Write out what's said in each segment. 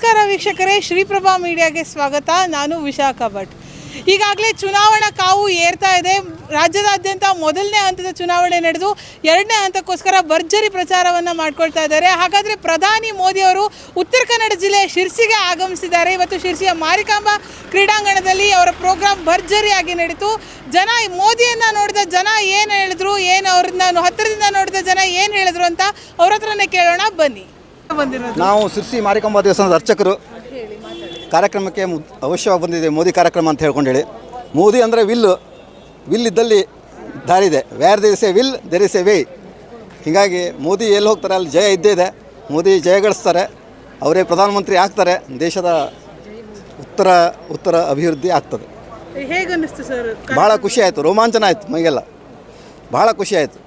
ವೀಕ್ಷಕರೇ, ಶ್ರೀಪ್ರಭಾ ಮೀಡಿಯಾಗೆ ಸ್ವಾಗತ. ನಾನು ವಿಶಾಖ ಭಟ್. ಈಗಾಗಲೇ ಚುನಾವಣಾ ಕಾವು ಏರ್ತಾ ಇದೆ. ರಾಜ್ಯದಾದ್ಯಂತ ಮೊದಲನೇ ಹಂತದ ಚುನಾವಣೆ ನಡೆದು ಎರಡನೇ ಹಂತಕ್ಕೋಸ್ಕರ ಭರ್ಜರಿ ಪ್ರಚಾರವನ್ನು ಮಾಡ್ಕೊಳ್ತಾ ಇದ್ದಾರೆ. ಹಾಗಾದರೆ ಪ್ರಧಾನಿ ಮೋದಿ ಅವರು ಉತ್ತರ ಕನ್ನಡ ಜಿಲ್ಲೆಯ ಶಿರ್ಸಿಗೆ ಆಗಮಿಸಿದ್ದಾರೆ. ಇವತ್ತು ಶಿರ್ಸಿಯ ಮಾರಿಕಾಂಬಾ ಕ್ರೀಡಾಂಗಣದಲ್ಲಿ ಅವರ ಪ್ರೋಗ್ರಾಮ್ ಭರ್ಜರಿಯಾಗಿ ನಡೀತು. ಜನ ಮೋದಿಯನ್ನು ನೋಡಿದ ಜನ ಏನು ಹೇಳಿದ್ರು, ಏನು ಅವ್ರನ್ನ ಹತ್ತಿರದಿಂದ ನೋಡಿದ ಜನ ಏನು ಹೇಳಿದ್ರು ಅಂತ ಅವ್ರ ಹತ್ರನೇ ಕೇಳೋಣ. ಬನ್ನಿ. ನಾವು ಸಿರ್ಸಿ ಮಾರಿಕಂಬ ದೇವಸ್ಥಾನದ ಅರ್ಚಕರು. ಕಾರ್ಯಕ್ರಮಕ್ಕೆ ಅವಶ್ಯವಾಗಿ ಬಂದಿದೆ ಮೋದಿ ಕಾರ್ಯಕ್ರಮ ಅಂತ ಹೇಳ್ಕೊಂಡು ಹೇಳಿ ಮೋದಿ ಅಂದರೆ ವಿಲ್ಲು ವಿಲ್ ಇದ್ದಲ್ಲಿ ದಾರಿ ಇದೆ. Where there is a will there is a way ಹೀಗಾಗಿ ಮೋದಿ ಎಲ್ಲಿ ಹೋಗ್ತಾರೆ ಅಲ್ಲಿ ಜಯ ಇದ್ದೇ ಇದೆ. ಮೋದಿ ಜಯಗಳಿಸ್ತಾರೆ ಅವರೇ ಪ್ರಧಾನಮಂತ್ರಿ ಆಗ್ತಾರೆ. ದೇಶದ ಉತ್ತರ ಉತ್ತರ ಅಭಿವೃದ್ಧಿ ಆಗ್ತದೆ. ಭಾಳ ಖುಷಿ ಆಯಿತು. ರೋಮಾಂಚನ ಆಯಿತು ಮೈಗೆಲ್ಲ. ಭಾಳ ಖುಷಿ ಆಯಿತು.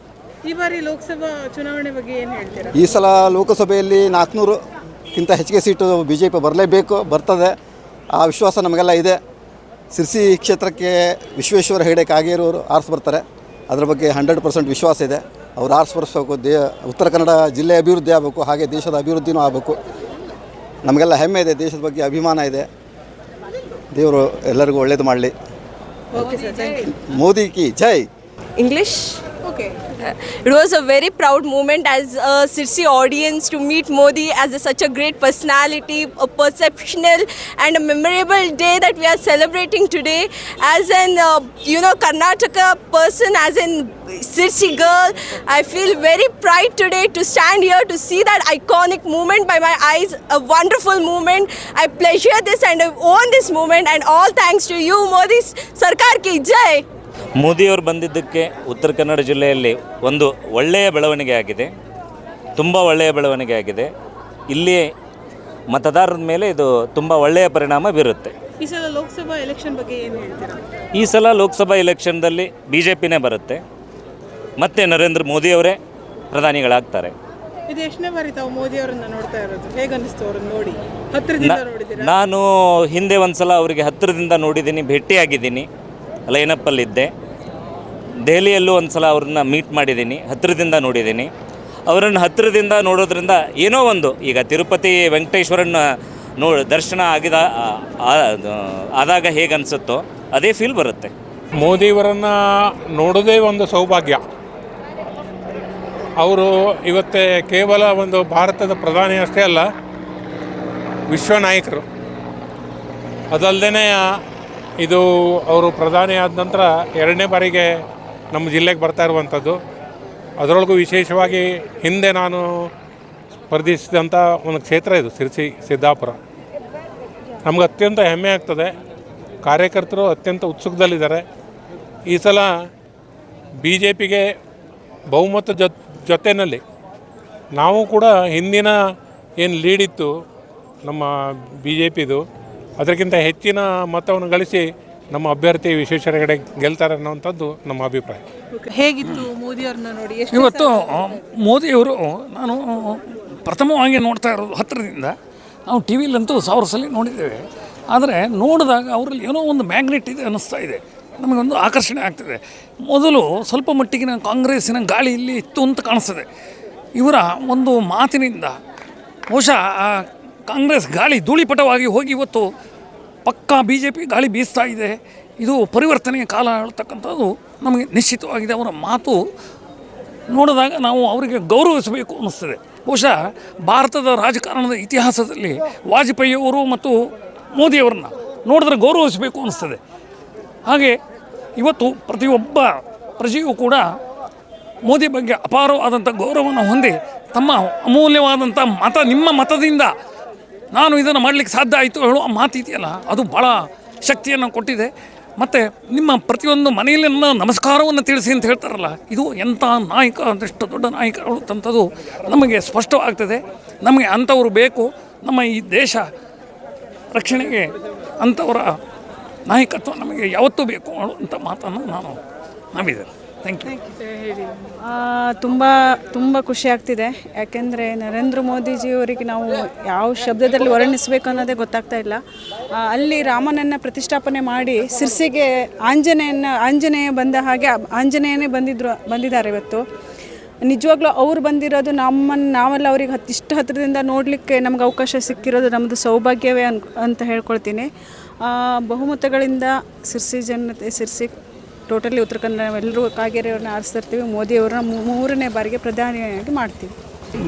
ಈ ಬಾರಿ ಲೋಕಸಭಾ ಚುನಾವಣೆ ಬಗ್ಗೆ ಏನು ಹೇಳ್ತೀರಾ? ಈ ಸಲ ಲೋಕಸಭೆಯಲ್ಲಿ ನಾಲ್ಕುನೂರಕ್ಕಿಂತ ಹೆಚ್ಚಿಗೆ ಸೀಟು ಬಿ ಜೆ ಪಿ ಬರಲೇಬೇಕು ಬರ್ತದೆ. ಆ ವಿಶ್ವಾಸ ನಮಗೆಲ್ಲ ಇದೆ. ಸಿರ್ಸಿ ಕ್ಷೇತ್ರಕ್ಕೆ ವಿಶ್ವೇಶ್ವರ ಹೆಗಡೆ ಕಾಗೇರವರು ಆರಿಸಿ ಬರ್ತಾರೆ. ಅದರ ಬಗ್ಗೆ ಹಂಡ್ರೆಡ್ ಪರ್ಸೆಂಟ್ ವಿಶ್ವಾಸ ಇದೆ. ಅವ್ರು ಆರಿಸಿ ಬರ್ಸ್ಬೇಕು. ದೇ ಉತ್ತರ ಕನ್ನಡ ಜಿಲ್ಲೆ ಅಭಿವೃದ್ಧಿ ಆಗಬೇಕು ಹಾಗೆ ದೇಶದ ಅಭಿವೃದ್ಧಿನೂ ಆಗಬೇಕು. ನಮಗೆಲ್ಲ ಹೆಮ್ಮೆ ಇದೆ. ದೇಶದ ಬಗ್ಗೆ ಅಭಿಮಾನ ಇದೆ. ದೇವರು ಎಲ್ಲರಿಗೂ ಒಳ್ಳೇದು ಮಾಡಲಿ. Okay sir thank you Modi Ki Jai. English okay It was a very proud moment as a Sirsi audience to meet Modi as a, such a great personality, a perceptional and a memorable day that we are celebrating today. As an uh, you know Karnataka person, as an Sirsi girl, I feel very pride today to stand here to see that iconic moment by my eyes. A wonderful moment. I pleasure this and I own this moment. And all thanks to you, Modi Sarkar ki jai. ಮೋದಿಯವರು ಬಂದಿದ್ದಕ್ಕೆ ಉತ್ತರ ಕನ್ನಡ ಜಿಲ್ಲೆಯಲ್ಲಿ ಒಂದು ಒಳ್ಳೆಯ ಬೆಳವಣಿಗೆ ಆಗಿದೆ. ತುಂಬ ಒಳ್ಳೆಯ ಬೆಳವಣಿಗೆ ಆಗಿದೆ. ಇಲ್ಲಿ ಮತದಾರರ ಮೇಲೆ ಇದು ತುಂಬ ಒಳ್ಳೆಯ ಪರಿಣಾಮ ಬೀರುತ್ತೆ. ಈ ಸಲ ಲೋಕಸಭಾ ಎಲೆಕ್ಷನ್ ಬಗ್ಗೆ ಏನು ಹೇಳ್ತೀರಾ? ಈ ಸಲ ಲೋಕಸಭಾ ಎಲೆಕ್ಷನ್ದಲ್ಲಿ ಬಿ ಜೆ ಪಿನೇ ಬರುತ್ತೆ. ಮತ್ತು ನರೇಂದ್ರ ಮೋದಿಯವರೇ ಪ್ರಧಾನಿಗಳಾಗ್ತಾರೆ. ಇದು ಎಷ್ಟನೇ ಬಾರಿ ತಾವು ಮೋದಿ ಅವರನ್ನ ನೋಡ್ತಾ ಇರೋದು? ಹೇಗೆ ಅವ್ರನ್ನ ನೋಡಿ? ಹತ್ತಿರದಿಂದ ನೋಡಿದ್ದೀರಾ? ನಾನು ಹಿಂದೆ ಒಂದು ಸಲ ಅವರಿಗೆ ಹತ್ತಿರದಿಂದ ನೋಡಿದ್ದೀನಿ ಭೇಟಿಯಾಗಿದ್ದೀನಿ. ಲೈನಪ್ಪಲ್ಲಿದ್ದೆ ದೆಹಲಿಯಲ್ಲೂ ಒಂದು ಸಲ ಅವ್ರನ್ನ ಮೀಟ್ ಮಾಡಿದ್ದೀನಿ, ಹತ್ತಿರದಿಂದ ನೋಡಿದ್ದೀನಿ. ಅವರನ್ನು ಹತ್ತಿರದಿಂದ ನೋಡೋದ್ರಿಂದ ಏನೋ ಒಂದು, ಈಗ ತಿರುಪತಿ ವೆಂಕಟೇಶ್ವರನ ನೋ, ದರ್ಶನ ಆಗಿದ ಆದಾಗ ಹೇಗೆ ಅನಿಸುತ್ತೋ ಅದೇ ಫೀಲ್ ಬರುತ್ತೆ. ಮೋದಿಯವರನ್ನು ನೋಡೋದೇ ಒಂದು ಸೌಭಾಗ್ಯ. ಅವರು ಇವತ್ತೇ ಕೇವಲ ಒಂದು ಭಾರತದ ಪ್ರಧಾನಿ ಅಷ್ಟೇ ಅಲ್ಲ, ವಿಶ್ವ ನಾಯಕರು. ಅದಲ್ಲದೇ ಇದು ಅವರು ಪ್ರಧಾನಿ ಆದ ನಂತರ ಎರಡನೇ ಬಾರಿಗೆ ನಮ್ಮ ಜಿಲ್ಲೆಗೆ ಬರ್ತಾ ಇರುವಂಥದ್ದು. ಅದರೊಳಗೂ ವಿಶೇಷವಾಗಿ ಹಿಂದೆ ನಾನು ಸ್ಪರ್ಧಿಸಿದಂಥ ಒಂದು ಕ್ಷೇತ್ರ ಇದು, ಸಿರ್ಸಿ, ಸಿದ್ದಾಪುರ. ನಮ್ಗೆ ಅತ್ಯಂತ ಹೆಮ್ಮೆ ಆಗ್ತದೆ. ಕಾರ್ಯಕರ್ತರು ಅತ್ಯಂತ ಉತ್ಸುಕದಲ್ಲಿದ್ದಾರೆ. ಈ ಸಲ ಬಿ ಜೆ ಪಿಗೆ ಬಹುಮತ ಜೊ ಜೊತೆಯಲ್ಲಿ ನಾವು ಕೂಡ ಹಿಂದಿನ ಏನು ಲೀಡಿತ್ತು ನಮ್ಮ ಬಿ ಜೆ ಪಿದು ಅದಕ್ಕಿಂತ ಹೆಚ್ಚಿನ ಮತವನ್ನು ಗಳಿಸಿ ನಮ್ಮ ಅಭ್ಯರ್ಥಿ ವಿಶ್ವೇಶ್ವರ ಹೆಗಡೆ ಗೆಲ್ತಾರೆ ಅನ್ನೋವಂಥದ್ದು ನಮ್ಮ ಅಭಿಪ್ರಾಯ. ಹೇಗಿತ್ತು ಮೋದಿ ಅವ್ರನ್ನ ನೋಡಿ? ಎಷ್ಟು ಇವತ್ತು ಮೋದಿಯವರು ನಾನು ಪ್ರಥಮವಾಗಿ ನೋಡ್ತಾ ಇರೋದು ಹತ್ತಿರದಿಂದ. ನಾವು ಟಿ ವಿಲಂತೂ ಸಾವಿರ ಸಲ ನೋಡಿದ್ದೇವೆ. ಆದರೆ ನೋಡಿದಾಗ ಅವರಲ್ಲಿ ಏನೋ ಒಂದು ಮ್ಯಾಗ್ನೆಟ್ ಇದೆ ಅನ್ನಿಸ್ತಾ ಇದೆ. ನಮಗೊಂದು ಆಕರ್ಷಣೆ ಆಗ್ತದೆ. ಮೊದಲು ಸ್ವಲ್ಪ ಮಟ್ಟಿಗಿನ ಕಾಂಗ್ರೆಸ್ಸಿನ ಗಾಳಿ ಇಲ್ಲಿ ಇತ್ತು ಅಂತ ಕಾಣಿಸ್ತದೆ. ಇವರ ಒಂದು ಮಾತಿನಿಂದ ಬಹುಶಃ ಕಾಂಗ್ರೆಸ್ ಗಾಳಿ ಧೂಳಿಪಟವಾಗಿ ಹೋಗಿ ಇವತ್ತು ಪಕ್ಕಾ ಬಿ ಜೆ ಪಿ ಗಾಳಿ ಬೀಸ್ತಾ ಇದೆ. ಇದು ಪರಿವರ್ತನೆಯ ಕಾಲ ಹೇಳ್ತಕ್ಕಂಥದ್ದು ನಮಗೆ ನಿಶ್ಚಿತವಾಗಿದೆ. ಅವರ ಮಾತು ನೋಡಿದಾಗ ನಾವು ಅವರಿಗೆ ಗೌರವಿಸಬೇಕು ಅನ್ನಿಸ್ತದೆ. ಬಹುಶಃ ಭಾರತದ ರಾಜಕಾರಣದ ಇತಿಹಾಸದಲ್ಲಿ ವಾಜಪೇಯಿಯವರು ಮತ್ತು ಮೋದಿಯವರನ್ನ ನೋಡಿದ್ರೆ ಗೌರವಿಸಬೇಕು ಅನ್ನಿಸ್ತದೆ. ಹಾಗೆ ಇವತ್ತು ಪ್ರತಿಯೊಬ್ಬ ಪ್ರಜೆಯೂ ಕೂಡ ಮೋದಿ ಬಗ್ಗೆ ಅಪಾರವಾದಂಥ ಗೌರವವನ್ನು ಹೊಂದಿ ತಮ್ಮ ಅಮೂಲ್ಯವಾದಂಥ ಮತ, ನಿಮ್ಮ ಮತದಿಂದ ನಾನು ಇದನ್ನು ಮಾಡಲಿಕ್ಕೆ ಸಾಧ್ಯ ಆಯಿತು ಹೇಳುವ ಮಾತಿದೆಯಲ್ಲ, ಅದು ಭಾಳ ಶಕ್ತಿಯನ್ನು ಕೊಟ್ಟಿದೆ. ಮತ್ತು ನಿಮ್ಮ ಪ್ರತಿಯೊಂದು ಮನೆಯಲ್ಲಿ ನನ್ನ ನಮಸ್ಕಾರವನ್ನು ತಿಳಿಸಿ ಅಂತ ಹೇಳ್ತಾರಲ್ಲ, ಇದು ಎಂಥ ನಾಯಕ, ಅಂದಷ್ಟು ದೊಡ್ಡ ನಾಯಕ ಹೇಳುತ್ತಂಥದ್ದು ನಮಗೆ ಸ್ಪಷ್ಟವಾಗ್ತದೆ. ನಮಗೆ ಅಂಥವ್ರು ಬೇಕು. ನಮ್ಮ ಈ ದೇಶ ರಕ್ಷಣೆಗೆ ಅಂಥವರ ನಾಯಕತ್ವ ನಮಗೆ ಯಾವತ್ತೂ ಬೇಕು ಅಂತ ಮಾತನ್ನು ನಾನು ನಂಬಿದ್ದೇನೆ. ಥ್ಯಾಂಕ್ ಯು ತುಂಬ ತುಂಬ ಖುಷಿ ಆಗ್ತಿದೆ. ಯಾಕೆಂದರೆ ನರೇಂದ್ರ ಮೋದಿಜಿಯವರಿಗೆ ನಾವು ಯಾವ ಶಬ್ದದಲ್ಲಿ ವರ್ಣಿಸಬೇಕು ಅನ್ನೋದೇ ಗೊತ್ತಾಗ್ತಾ ಇಲ್ಲ. ಅಲ್ಲಿ ರಾಮನನ್ನು ಪ್ರತಿಷ್ಠಾಪನೆ ಮಾಡಿ ಸಿರ್ಸಿಗೆ ಆಂಜನೇಯನ ಆಂಜನೇಯ ಬಂದ ಹಾಗೆ ಆಂಜನೇಯನೇ ಬಂದಿದ್ರು, ಬಂದಿದ್ದಾರೆ ಇವತ್ತು. ನಿಜವಾಗ್ಲೂ ಅವ್ರು ಬಂದಿರೋದು ನಮ್ಮನ್ನು ನಾವೆಲ್ಲ ಅವ್ರಿಗೆ ಹತ್ತು ಇಷ್ಟು ಹತ್ತಿರದಿಂದ ನೋಡಲಿಕ್ಕೆ ನಮ್ಗೆ ಅವಕಾಶ ಸಿಕ್ಕಿರೋದು ನಮ್ಮದು ಸೌಭಾಗ್ಯವೇ ಅನ್, ಅಂತ ಹೇಳ್ಕೊಳ್ತೀನಿ. ಬಹುಮತಗಳಿಂದ ಸಿರ್ಸಿ ಜನತೆ, ಸಿರ್ಸಿ ಟೋಟಲಿ ಉತ್ತರ ಕನ್ನಡ ಎಲ್ಲರೂ ಕಾಗೇರಿಯವ್ರನ್ನ ಆರಿಸ್ತಿರ್ತೀವಿ. ಮೋದಿಯವ್ರನ್ನ ಮೂರನೇ ಬಾರಿಗೆ ಪ್ರಧಾನಿಯಾಗಿ ಮಾಡ್ತೀವಿ.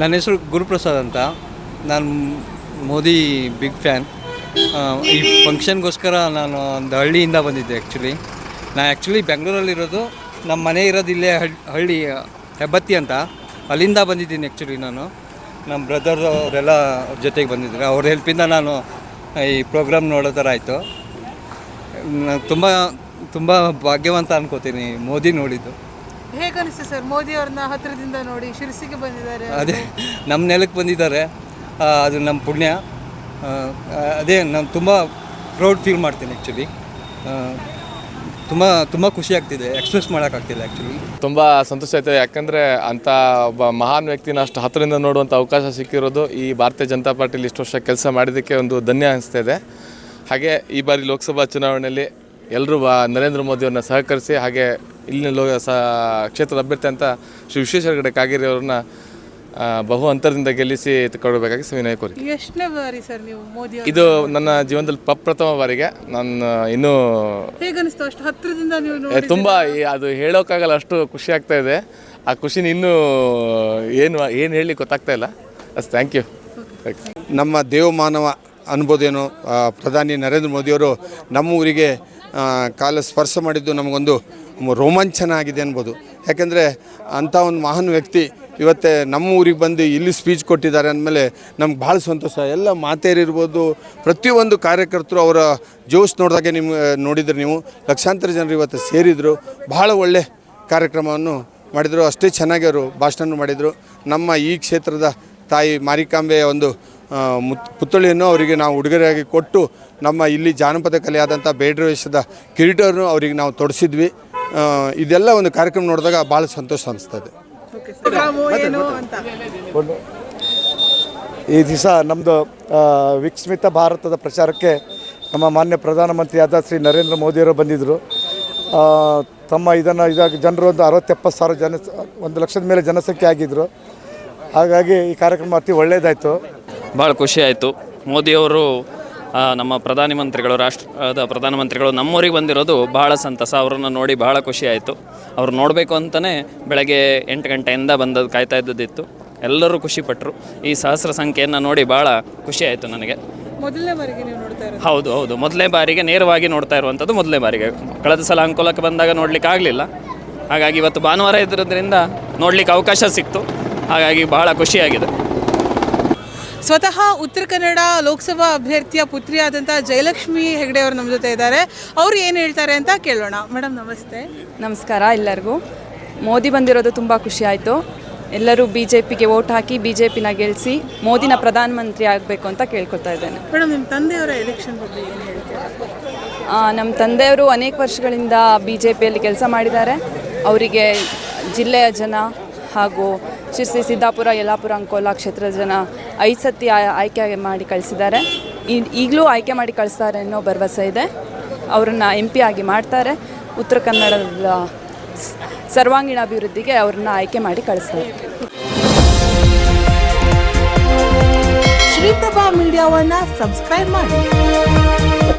ನನ್ನ ಹೆಸರು ಗುರುಪ್ರಸಾದ್ ಅಂತ. ನಾನು ಮೋದಿ ಬಿಗ್ ಫ್ಯಾನ್. ಈ ಫಂಕ್ಷನ್ಗೋಸ್ಕರ ನಾನು ಒಂದು ಹಳ್ಳಿಯಿಂದ ಬಂದಿದ್ದೆ ಆ್ಯಕ್ಚುಲಿ ನಾನು ಆ್ಯಕ್ಚುಲಿ ಬೆಂಗಳೂರಲ್ಲಿರೋದು ನಮ್ಮ ಮನೆ ಇರೋದು ಇಲ್ಲೇ ಹಳ್ಳಿ, ಹೆಬ್ಬತ್ತಿ ಅಂತ. ಅಲ್ಲಿಂದ ಬಂದಿದ್ದೀನಿ ಆ್ಯಕ್ಚುಲಿ ನಾನು. ನಮ್ಮ ಬ್ರದರ್ ಅವರೆಲ್ಲ ಜೊತೆಗೆ ಬಂದಿದ್ದಾರೆ. ಅವ್ರ ಹೆಲ್ಪಿಂದ ನಾನು ಈ ಪ್ರೋಗ್ರಾಮ್ ನೋಡೋ ಥರ ಆಯಿತು. ತುಂಬ ತುಂಬ ಭಾಗ್ಯವಂತ ಅನ್ಕೋತೀನಿ ಮೋದಿ ನೋಡಿದ್ದು. ಹೇಗೆ ಅನಿಸ್ತು ಸರ್? ಮೋದಿ ಅವ್ರನ್ನ ಹತ್ತಿರದಿಂದ ನೋಡಿ ಶಿರಸಿಗೆ ಬಂದಿದ್ದಾರೆ ಅದೇ ನಮ್ಮ ನೆಲಕ್ಕೆ ಬಂದಿದ್ದಾರೆ. ಆ, ಅದು ನಮ್ಮ ಪುಣ್ಯ. ಆ, ಅದೇ ನಾನು ತುಂಬ ಪ್ರೌಡ್ ಫೀಲ್ ಮಾಡ್ತೀನಿ ಆ್ಯಕ್ಚುಲಿ ತುಂಬ ತುಂಬ ಖುಷಿ ಆಗ್ತಿದೆ ಎಕ್ಸ್ಪ್ರೆಸ್ ಮಾಡೋಕ್ಕಾಗ್ತಿಲ್ಲ ಆ್ಯಕ್ಚುಲಿ ತುಂಬ ಸಂತೋಷ ಆಯಿತು ಯಾಕಂದರೆ ಅಂಥ ಒಬ್ಬ ಮಹಾನ್ ವ್ಯಕ್ತಿನ ಅಷ್ಟು ಹತ್ತಿರದಿಂದ ನೋಡುವಂಥ ಅವಕಾಶ ಸಿಕ್ಕಿರೋದು ಈ ಭಾರತೀಯ ಜನತಾ ಪಾರ್ಟಿಲಿ ಇಷ್ಟು ವರ್ಷ ಕೆಲಸ ಮಾಡಿದ್ದಕ್ಕೆ ಒಂದು ಧನ್ಯ ಅನಿಸ್ತಾ ಇದೆ ಹಾಗೆ ಈ ಬಾರಿ ಲೋಕಸಭಾ ಚುನಾವಣೆಯಲ್ಲಿ ಎಲ್ಲರೂ ಬಾ ನರೇಂದ್ರ ಮೋದಿಯವ್ರನ್ನ ಸಹಕರಿಸಿ ಹಾಗೆ ಇಲ್ಲಿನ ಲೋ ಸ ಕ್ಷೇತ್ರದ ಅಭ್ಯರ್ಥಿ ಅಂತ ಶ್ರೀ ವಿಶ್ವೇಶ್ವರ ಹೆಗಡೆ ಕಾಗೇರಿ ಅವ್ರನ್ನ ಬಹು ಅಂತರದಿಂದ ಗೆಲ್ಲಿಸಿ ಕೊಡಬೇಕಾಗಿ ವಿನಯ ಕೋರಿ ಎಷ್ಟನೇ ಬಾರಿ ಸರ್ ನೀವು ಮೋದಿ ಇದು ನನ್ನ ಜೀವನದಲ್ಲಿ ಪ್ರಪ್ರಥಮ ಬಾರಿಗೆ. ನಾನು ಇನ್ನೂ ಅಷ್ಟು ಹತ್ತಿರದಿಂದ ನೀವು ತುಂಬ ಈ- ಅದು ಹೇಳೋಕ್ಕಾಗಲ್ಲ ಅಷ್ಟು ಖುಷಿ ಆಗ್ತಾ ಇದೆ. ಆ ಖುಷಿನ ಇನ್ನೂ ಏನು ಏನು ಹೇಳಿ ಗೊತ್ತಾಗ್ತಾ ಇಲ್ಲ. ಅಷ್ಟು ಥ್ಯಾಂಕ್ ಯು ನಮ್ಮ ದೇವಮಾನವ ಅನ್ಬೋದೇನು ಪ್ರಧಾನಿ ನರೇಂದ್ರ ಮೋದಿಯವರು ನಮ್ಮ ಊರಿಗೆ ಕಾಲ ಸ್ಪರ್ಶ ಮಾಡಿದ್ದು ನಮಗೊಂದು ರೋಮಾಂಚನ ಆಗಿದೆ ಅನ್ಬೋದು. ಯಾಕೆಂದರೆ ಅಂಥ ಒಂದು ಮಹಾನ್ ವ್ಯಕ್ತಿ ಇವತ್ತೇ ನಮ್ಮ ಊರಿಗೆ ಬಂದು ಇಲ್ಲಿ ಸ್ಪೀಚ್ ಕೊಟ್ಟಿದ್ದಾರೆ ಅಂದಮೇಲೆ ನಮ್ಗೆ ಭಾಳ ಸಂತೋಷ. ಎಲ್ಲ ಮಾತೇರಿರ್ಬೋದು ಪ್ರತಿಯೊಂದು ಕಾರ್ಯಕರ್ತರು ಅವರ ಜೋಶ್ ನೋಡಿದಾಗೆ ನಿಮ್ಮ ನೋಡಿದ್ರೆ ನೀವು. ಲಕ್ಷಾಂತರ ಜನರು ಇವತ್ತು ಸೇರಿದರು. ಭಾಳ ಒಳ್ಳೆ ಕಾರ್ಯಕ್ರಮವನ್ನು ಮಾಡಿದರು. ಅಷ್ಟೇ ಚೆನ್ನಾಗಿ ಅವರು ಭಾಷಣ ಮಾಡಿದರು. ನಮ್ಮ ಈ ಕ್ಷೇತ್ರದ ತಾಯಿ ಮಾರಿಕಾಂಬೆಯ ಒಂದು ಮುತ್ ಪುತ್ಥಳಿಯನ್ನು ಅವರಿಗೆ ನಾವು ಉಡುಗೊರೆಯಾಗಿ ಕೊಟ್ಟು ನಮ್ಮ ಇಲ್ಲಿ ಜಾನಪದ ಕಲೆಯಾದಂಥ ಬೇಡ್ರ ವೇಷದ ಕಿರೀಟವನ್ನು ಅವರಿಗೆ ನಾವು ತೊಡಿಸಿದ್ವಿ. ಇದೆಲ್ಲ ಒಂದು ಕಾರ್ಯಕ್ರಮ ನೋಡಿದಾಗ ಭಾಳ ಸಂತೋಷ ಅನಿಸ್ತದೆ. ಈ ದಿವಸ ನಮ್ಮದು ವಿಕ್ಸ್ಮಿತ ಭಾರತದ ಪ್ರಚಾರಕ್ಕೆ ನಮ್ಮ ಮಾನ್ಯ ಪ್ರಧಾನಮಂತ್ರಿಯಾದ ಶ್ರೀ ನರೇಂದ್ರ ಮೋದಿಯವರು ಬಂದಿದ್ದರು. ತಮ್ಮ ಇದನ್ನು ಇದಾಗ ಜನರು ಒಂದು ಅರವತ್ತೆಪ್ಪತ್ತು ಸಾವಿರ ಜನ, ಒಂದು ಲಕ್ಷದ ಮೇಲೆ ಜನಸಂಖ್ಯೆ ಆಗಿದ್ದರು. ಹಾಗಾಗಿ ಈ ಕಾರ್ಯಕ್ರಮ ಅತಿ ಒಳ್ಳೆಯದಾಯಿತು. ಭಾಳ ಖುಷಿ ಆಯಿತು. ಮೋದಿಯವರು ನಮ್ಮ ಪ್ರಧಾನಮಂತ್ರಿಗಳು ರಾಷ್ಟ್ರದ ಪ್ರಧಾನಮಂತ್ರಿಗಳು ನಮ್ಮೂರಿಗೆ ಬಂದಿರೋದು ಭಾಳ ಸಂತಸ. ಅವರನ್ನು ನೋಡಿ ಭಾಳ ಖುಷಿ ಆಯಿತು. ಅವ್ರು ನೋಡಬೇಕು ಅಂತಲೇ ಬೆಳಗ್ಗೆ ಎಂಟು ಗಂಟೆಯಿಂದ ಬಂದದ್ದು ಕಾಯ್ತಾ ಇದ್ದದ್ದಿತ್ತು. ಎಲ್ಲರೂ ಖುಷಿಪಟ್ಟರು ಈ ಸಹಸ್ರ ಸಂಖ್ಯೆಯನ್ನು ನೋಡಿ ಭಾಳ ಖುಷಿ ಆಯಿತು ನನಗೆ. ಮೊದಲನೇ ಬಾರಿಗೆ ನೀವು ನೋಡ್ತಾ ಇರೋದು? ಹೌದು ಹೌದು. ಮೊದಲನೇ ಬಾರಿಗೆ ನೇರವಾಗಿ ನೋಡ್ತಾ ಇರುವಂಥದ್ದು ಮೊದಲನೇ ಬಾರಿಗೆ. ಕಳೆದ ಸಲ ಅಂಕೋಲಕ್ಕೆ ಬಂದಾಗ ನೋಡ್ಲಿಕ್ಕೆ ಆಗಲಿಲ್ಲ. ಹಾಗಾಗಿ ಇವತ್ತು ಭಾನುವಾರ ಇದ್ದಿರೋದ್ರಿಂದ ನೋಡ್ಲಿಕ್ಕೆ ಅವಕಾಶ ಸಿಕ್ತು. ಹಾಗಾಗಿ ಬಹಳ ಖುಷಿಯಾಗಿದೆ. ಸ್ವತಃ ಉತ್ತರ ಕನ್ನಡ ಲೋಕಸಭಾ ಅಭ್ಯರ್ಥಿಯ ಪುತ್ರಿಯಾದಂಥ ಜಯಲಕ್ಷ್ಮಿ ಹೆಗಡೆ ಅವರು ನಮ್ಮ ಜೊತೆ ಇದ್ದಾರೆ. ಅವರು ಏನು ಹೇಳ್ತಾರೆ ಅಂತ ಕೇಳೋಣ. ಮೇಡಮ್ ನಮಸ್ತೆ. ನಮಸ್ಕಾರ ಎಲ್ಲರಿಗೂ. ಮೋದಿ ಬಂದಿರೋದು ತುಂಬ ಖುಷಿ ಆಯಿತು. ಎಲ್ಲರೂ ಬಿ ಜೆ ಪಿಗೆ ವೋಟ್ ಹಾಕಿ ಬಿ ಜೆ ಪಿನ ಗೆಲ್ಲಿಸಿ ಮೋದಿನ ಪ್ರಧಾನಮಂತ್ರಿ ಆಗಬೇಕು ಅಂತ ಕೇಳ್ಕೊತಾ ಇದ್ದೇನೆ. ಮೇಡಮ್ ನಿಮ್ಮ ತಂದೆಯವರ ಎಲೆಕ್ಷನ್ ಬಗ್ಗೆ ಏನು ಹೇಳ್ತೀರಾ? ಆ, ನಮ್ಮ ತಂದೆಯವರು ಅನೇಕ ವರ್ಷಗಳಿಂದ ಬಿ ಜೆ ಪಿಯಲ್ಲಿ ಕೆಲಸ ಮಾಡಿದ್ದಾರೆ. ಅವರಿಗೆ ಜಿಲ್ಲೆಯ ಜನ ಹಾಗೂ ಶಿರ್ಸಿ ಸಿದ್ದಾಪುರ ಯಲ್ಲಾಪುರ ಅಂಕೋಲಾ ಕ್ಷೇತ್ರದ ಜನ ಐದು ಸತಿ ಆಯ್- ಆಯ್ಕೆ ಮಾಡಿ ಕಳಿಸಿದ್ದಾರೆ. ಈಗಲೂ ಆಯ್ಕೆ ಮಾಡಿ ಕಳಿಸ್ತಾರೆ ಅನ್ನೋ ಭರವಸೆ ಇದೆ. ಅವರನ್ನು ಎಂ ಪಿ ಆಗಿ ಮಾಡ್ತಾರೆ. ಉತ್ತರ ಕನ್ನಡದ ಸರ್ವಾಂಗೀಣ ಅಭಿವೃದ್ಧಿಗೆ ಅವ್ರನ್ನ ಆಯ್ಕೆ ಮಾಡಿ ಕಳಿಸ್ತಾರೆ. ಶ್ರೀಪ್ರಭಾ ಮೀಡಿಯಾವನ್ನ ಸಬ್ಸ್ಕ್ರೈಬ್ ಮಾಡಿ.